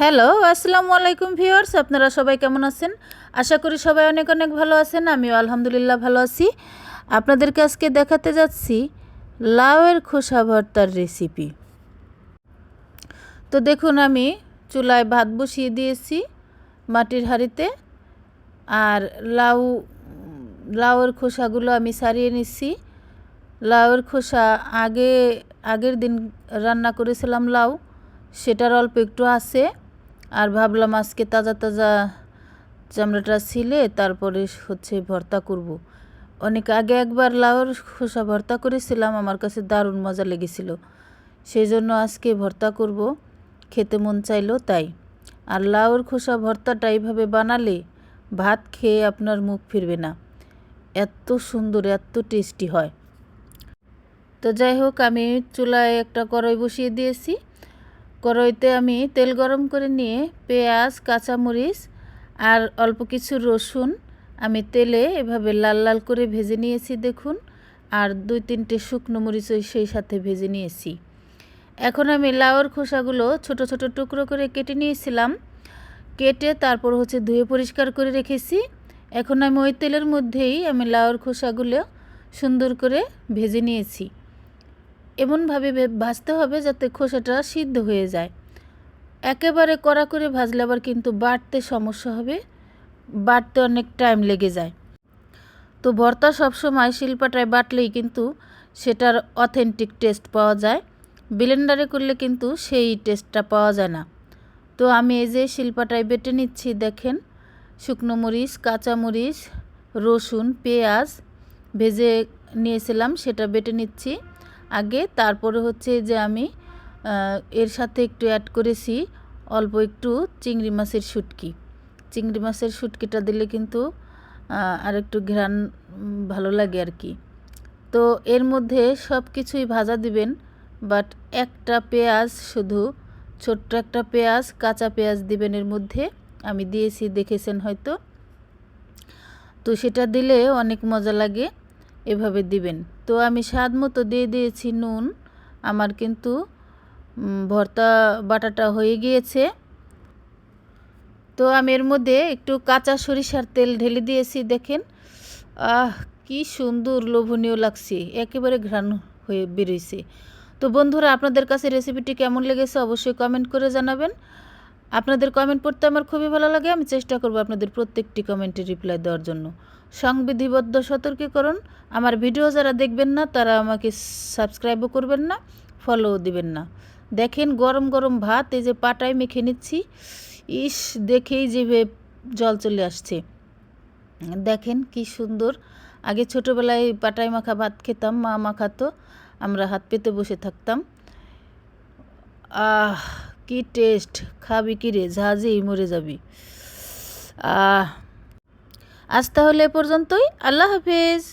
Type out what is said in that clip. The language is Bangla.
হ্যালো, আসসালামু আলাইকুম ভিউয়ার্স, আপনারা সবাই কেমন আছেন? আশা করি সবাই অনেক অনেক ভালো আছেন, আমিও আলহামদুলিল্লাহ ভালো আছি। আপনাদেরকে আজকে দেখাতে যাচ্ছি লাউয়ের খোসা ভর্তার রেসিপি তো দেখুন, আমি চুলায় ভাত বসিয়ে দিয়েছি মাটির হাঁড়িতে, আর লাউ, লাউয়ের খোসাগুলো আমি সারিয়ে নিচ্ছি। লাউয়ের খোসা আগে, আগের দিন রান্না করেছিলাম লাউ, সেটার অল্প একটু আছে। আর ভাবলাম আজকে তাজা তাজা চামড়াটা ছিলে তারপরে হচ্ছে ভর্তা করব। অনেক আগে একবার লাউর খোসা ভর্তা করেছিলাম, আমার কাছে দারুণ মজা লেগেছিল। সেই জন্য আজকে ভর্তা করব, খেতে মন চাইলো তাই। আর লাউর খোসা ভর্তাটা এইভাবে বানালে ভাত খেয়ে আপনার মুখ ফিরবে না। এত সুন্দর, এত টেস্টি হয়। তো যাই হোক, আমি চুলায় একটা কড়াই বসিয়ে দিয়েছি। কড়াইতে আমি তেল গরম করে নিয়ে পেঁয়াজ, কাঁচামরিচ আর অল্প কিছু রসুন আমি তেলে এভাবে লাল লাল করে ভেজে নিয়েছি, দেখুন। আর দুই তিনটে শুকনো মরিচ ওই সেই সাথে ভেজে নিয়েছি। এখন আমি লাউর খোসাগুলো ছোট ছোট টুকরো করে কেটে নিয়েছিলাম। কেটে তারপর হচ্ছে ধুয়ে পরিষ্কার করে রেখেছি। এখন আমি ওই তেলের মধ্যেই আমি লাউর খোসাগুলো সুন্দর করে ভেজে নিয়েছি। এমনভাবে ভাজতে হবে যাতে খোসাটা সিদ্ধ হয়ে যায়। একেবারে কড়া করে ভাজলে আবার কিন্তু বাটতে সমস্যা হবে বাটতে অনেক টাইম লেগে যায়। তো ভর্তা সবসময় শিল্পাটায় বাটলেই কিন্তু সেটার অথেন্টিক টেস্ট পাওয়া যায়। ব্লেন্ডারে করলে কিন্তু সেই টেস্টটা পাওয়া যায় না। তো আমি এই যে শিল্পাটায় বেটে নিচ্ছি, দেখেন, শুকনো মরিচ, কাঁচা মরিচ, রসুন, পেঁয়াজ ভেজে নিয়েছিলাম, সেটা বেটে নিচ্ছি। আগে, তারপরে হচ্ছে যে আমি এর সাথে একটু অ্যাড করেছি অল্প একটু চিংড়ি মাছের শুটকি। চিংড়ি মাছের শুটকিটা দিলে কিন্তু আর একটু ঘ্রাণ ভালো লাগে আর কি তো এর মধ্যে সব কিছুই ভাজা দিবেন বাট একটা পেঁয়াজ শুধু, ছোট্ট একটা পেঁয়াজ, কাঁচা পেঁয়াজ দিবেন এর মধ্যে। আমি দিয়েছি, দেখেছেন হয়তো। তো সেটা দিলে অনেক মজা লাগে। এভাবে দিবেন। তো আমি স্বাদ মতো দিয়ে দিয়েছি নুন। আমার কিন্তু ভর্তা বাটাটা হয়ে গিয়েছে। তো আমি এর মধ্যে একটু কাঁচা সরিষার তেল ঢেলে দিয়েছি, দেখেন। আহ, কি সুন্দর লোভনীয় লাগছে। একেবারে ঘ্রাণ হয়ে বেরোইছে। তো বন্ধুরা, আপনাদের কাছে রেসিপিটি কেমন লেগেছে অবশ্যই কমেন্ট করে জানাবেন। আপনাদের কমেন্ট পড়তে আমার খুবই ভালো লাগে। আমি চেষ্টা করব আপনাদের প্রত্যেকটি কমেন্টে রিপ্লাই দেওয়ার জন্য। সংবিধিবদ্ধ সতর্কীকরণ। আমার ভিডিও যারা দেখবেন না, তারা আমাকে সাবস্ক্রাইবও করবেন না, ফলোও দিবেন না। দেখেন গরম গরম ভাত, এই যে পাটায় মেখে নিচ্ছি। ইস, দেখেই যে জল চলে আসছে। দেখেন কি সুন্দর। আগে ছোটোবেলায় পাটায় মাখা ভাত খেতাম, মা মাখাতো, আমরা হাত পেতে বসে থাকতাম। আহ, কি টেস্ট, খাবি কি রে? ঝাঁঝেই মরে যাবি। আহ আজ তাহলে এ পর্যন্তই। আল্লাহ হাফিজ।